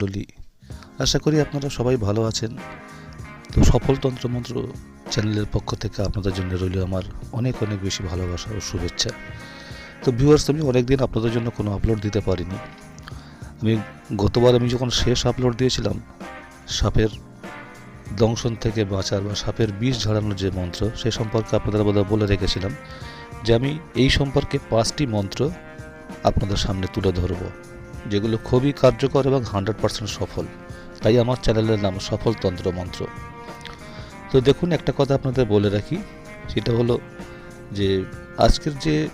মণ্ডলী আশা করি আপনারা সবাই ভালো আছেন। তো সফল তন্ত্রমন্ত্র চ্যানেলের পক্ষ থেকে আপনাদের জন্য রইল আমার অনেক অনেক বেশি ভালোবাসা ও শুভেচ্ছা। তো ভিউয়ার্স আমি অনেকদিন আপনাদের জন্য কোনো আপলোড দিতে পারিনি। আমি গতবার আমি যখন শেষ আপলোড দিয়েছিলাম, সাপের দংশন থেকে বাঁচার বা সাপের বিষ ঝাড়ানোর যে মন্ত্র, সে সম্পর্কে আপনাদের বোধহয় বলে রেখেছিলাম যে আমি এই সম্পর্কে পাঁচটি মন্ত্র আপনাদের সামনে তুলে ধরব। যেগুলো খুবই কার্যকর এবং হান্ড্রেড পার্সেন্ট সফল। তাই আমার চ্যানেলের নাম সফল তন্ত্র মন্ত্র। তো দেখুন, একটা কথা আপনাদের বলে রাখি, সেটা হলো যে আজকের যে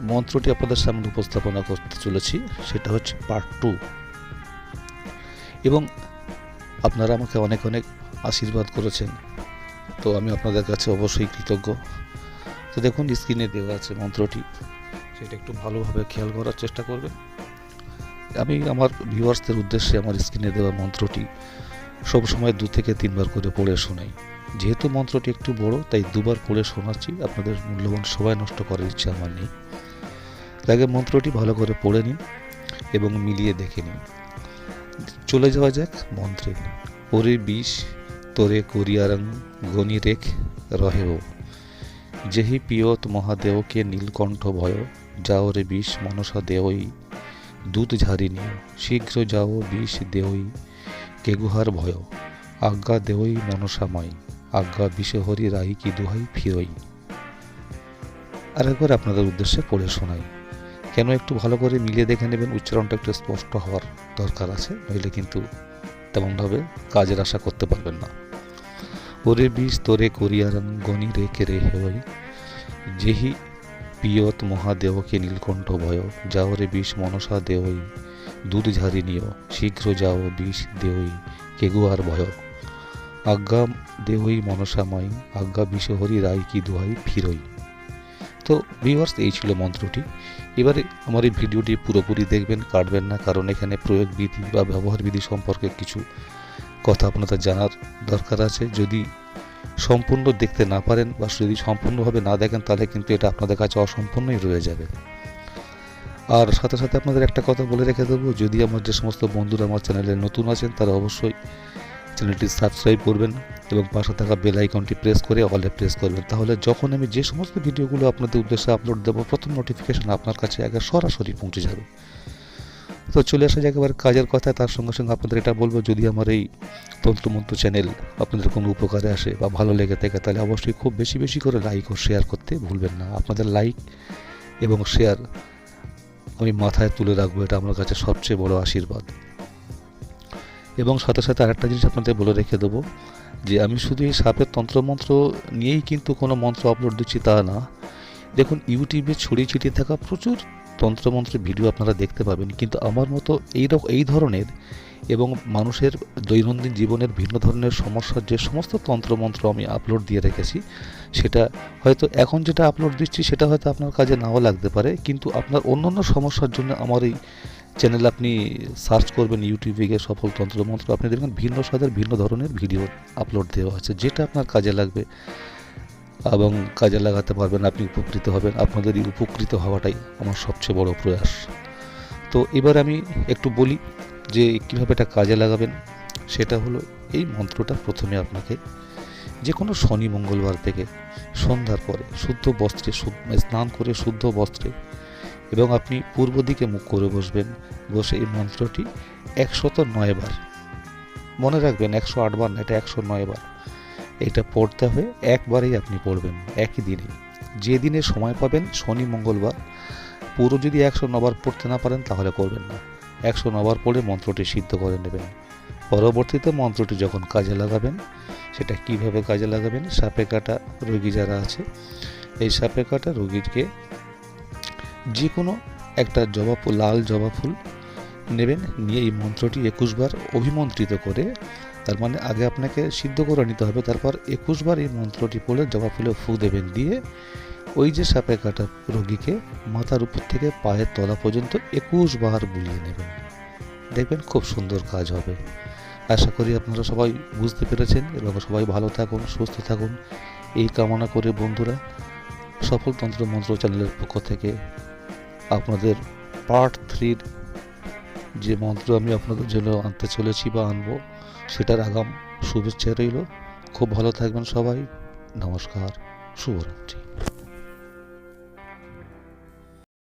মন্ত্রটি আপনাদের সামনে উপস্থাপনা করতে চলেছি, সেটা হচ্ছে পার্ট টু এবং আপনারা আমাকে অনেক অনেক আশীর্বাদ করেছেন, তো আমি আপনাদের কাছে অবশ্যই কৃতজ্ঞ। তো দেখুন, স্ক্রিনে দেওয়া আছে মন্ত্রটি, সেটা একটু ভালোভাবে খেয়াল করার চেষ্টা করবেন। আমি আমার ভিউয়ার্সদের উদ্দেশ্যে আমার স্ক্রিনে দেওয়া মন্ত্রটি সব সময় দু থেকে তিনবার করে পড়ে শোনাই। যেহেতু মন্ত্রটি একটু বড়, তাই দুবার পড়ে শোনাচ্ছি। আপনাদের মূল্যবান সবাই নষ্ট করার ইচ্ছে আমার নেই। আগে মন্ত্রটি ভালো করে পড়ে নিন এবং মিলিয়ে দেখে নিন। চলে যাওয়া যাক মন্ত্রে। ওরে বিষ, তোরে করিয়ারং গণি রেখ রহেও। যেহি পিয়ত মহাদেবকে নীলকণ্ঠ ভয়, যাও রে বিষ মনসা দেওই দূত ঝারিনি, শীঘ্র যাও, বিষ দেওই, কেগুহার ভয়, আজ্ঞা দেওই মনসামাই আজ্ঞা বিষহরি রাহি কি দুহাই ফিরই। আর একবার আপনাদের উদ্দেশ্যে পড়ে শোনাই, কেন একটু ভালো করে মিলিয়ে দেখে নেবেন, উচ্চারণটা একটু স্পষ্ট হওয়ার দরকার আছে, নইলে কিন্তু তেমনভাবে কাজের আশা করতে পারবেন না। ওরে বিষ তোরে করিয়ারন গণি রেখে রে হেই যেহি পিয়ত মহাদেবকে নীলকণ্ঠ ভয়, যাও রে বিষ মনসা দেওই দুধ ঝারি নিও, শীঘ্র যাও বিষ দেওই কেগুয়ার ভয়। আজ্ঞা দেহই মনসামাই আজ্ঞা বিষহরি রায় কি দুহাই ফিরই। তো ভিউয়ার্স এই ছিল মন্ত্রটি। এবারে আমার এই ভিডিওটি পুরোপুরি দেখবেন, কাটবেন না, কারণ এখানে প্রয়োগ বিধি বা ব্যবহার বিধি সম্পর্কে কিছু কথা আপনাদের জানার দরকার আছে। যদি সম্পূর্ণ দেখতে না পারেন বা যদি সম্পূর্ণভাবে না দেখেন, তাহলে কিন্তু এটা আপনাদের কাছে অসম্পূর্ণই রয়ে যাবে। আর সাথে সাথে আপনাদের একটা কথা বলে রেখে দেবো, যদি আমার যে সমস্ত বন্ধুরা আমার চ্যানেলে নতুন আছেন, তারা অবশ্যই চ্যানেলটি সাবস্ক্রাইব করবেন এবং পাশে থাকা বেল আইকনটি প্রেস করে অলে প্রেস করবেন। তাহলে যখন আমি যে সমস্ত ভিডিওগুলো আপনাদের উদ্দেশ্যে আপলোড দেবো, প্রথম নোটিফিকেশান আপনার কাছে আগে সরাসরি পৌঁছে যাবে। তো চলে আসা যাক এবার কাজের কথা, তার সঙ্গে সঙ্গে আপনাদের এটা বলব, যদি আমার এই তন্ত্রমন্ত্র চ্যানেল আপনাদের কোনো উপকারে আসে বা ভালো লেগে থাকে, তাহলে অবশ্যই খুব বেশি বেশি করে লাইক ও শেয়ার করতে ভুলবেন না। আপনাদের লাইক এবং শেয়ার আমি মাথায় তুলে রাখব, এটা আমার কাছে সবচেয়ে বড় আশীর্বাদ। এবং সাথে সাথে আরেকটা জিনিস আপনাদের বলে রেখে দেবো, যে আমি শুধু এই সাপের তন্ত্রমন্ত্র নিয়েই কিন্তু কোনো মন্ত্র আপলোড দিচ্ছি তা না। দেখুন, ইউটিউবে ছড়িয়ে ছিটিয়ে থাকা প্রচুর তন্ত্রমন্ত্রের ভিডিও আপনারা দেখতে পাবেন, কিন্তু আমার মতো এই এই ধরনের এবং মানুষের দৈনন্দিন জীবনের ভিন্ন ধরনের সমস্যার যে সমস্ত তন্ত্রমন্ত্র আমি আপলোড দিয়ে রেখেছি, সেটা হয়তো এখন যেটা আপলোড দিচ্ছি, সেটা হয়তো আপনার কাজে নাও লাগতে পারে, কিন্তু আপনার অন্যান্য সমস্যার জন্য আমার এই চ্যানেল আপনি সার্চ করবেন ইউটিউবে গিয়ে সফল তন্ত্রমন্ত্র, আপনি দেখবেন ভিন্ন স্বাদের ভিন্ন ধরনের ভিডিও আপলোড দেওয়া আছে, যেটা আপনার কাজে লাগবে। এবং কাজে লাগাতে পারবেন, আপনি উপকৃত হবেন। আপনাদের এই উপকৃত হওয়াটাই আমার সবচেয়ে বড় প্রয়াস। তো এবার আমি একটু বলি যে কীভাবে এটা কাজে লাগাবেন, সেটা হলো এই মন্ত্রটা প্রথমে আপনাকে যে কোনো শনি, মঙ্গলবার থেকে সন্ধ্যার পরে শুদ্ধ বস্ত্রে স্নান করে শুদ্ধ বস্ত্রে এবং আপনি পূর্ব দিকে মুখ করে বসবেন, বসে এই মন্ত্রটি একশত নয় বার। মনে রাখবেন, একশো আটবার না, এটা একশো নয় বার। এটা পড়তে হবে একবারেই আপনি পড়বেন, একই দিনে। যে দিনে সময় পাবেন, শনি, মঙ্গলবার, পুরো যদি একশো নবার পড়তে না পারেন, তাহলে করবেন না। একশো নবার পড়ে মন্ত্রটি সিদ্ধ করে নেবেন। পরবর্তীতে মন্ত্রটি যখন কাজে লাগাবেন, সেটা কীভাবে কাজে লাগাবেন, সাপে কাটা রোগী যারা আছে, এই সাপে কাটা রোগীকে যে কোনো একটা জবা ফুল, লাল জবা ফুল নেবেন, নিয়ে এই মন্ত্রটি একুশবার অভিমন্ত্রিত করে, তার মানে আগে আপনাকে সিদ্ধ করে নিতে হবে, তারপর একুশবার এই মন্ত্রটি পড়ে জবা ফুলে ফু দেবেন দিয়ে ওই যে সাপে কাটা রোগীকে মাথার উপর থেকে পায়ের তলা পর্যন্ত একুশ বার বুলিয়ে নেবেন। দেখবেন খুব সুন্দর কাজ হবে। আশা করি আপনারা সবাই বুঝতে পেরেছেন এবং সবাই ভালো থাকুন, সুস্থ থাকুন। এই কামনা করে বন্ধুরা সফল তন্ত্র মন্ত্র চ্যানেলের পক্ষ থেকে আপনাদের পার্ট থ্রির যে মন্ত্র আমি আপনাদের জন্য আনতে চলেছি বা আনব, সেটার আগাম শুভেচ্ছা রইল। খুব ভালো থাকবেন সবাই। নমস্কার। শুভরাত্রি।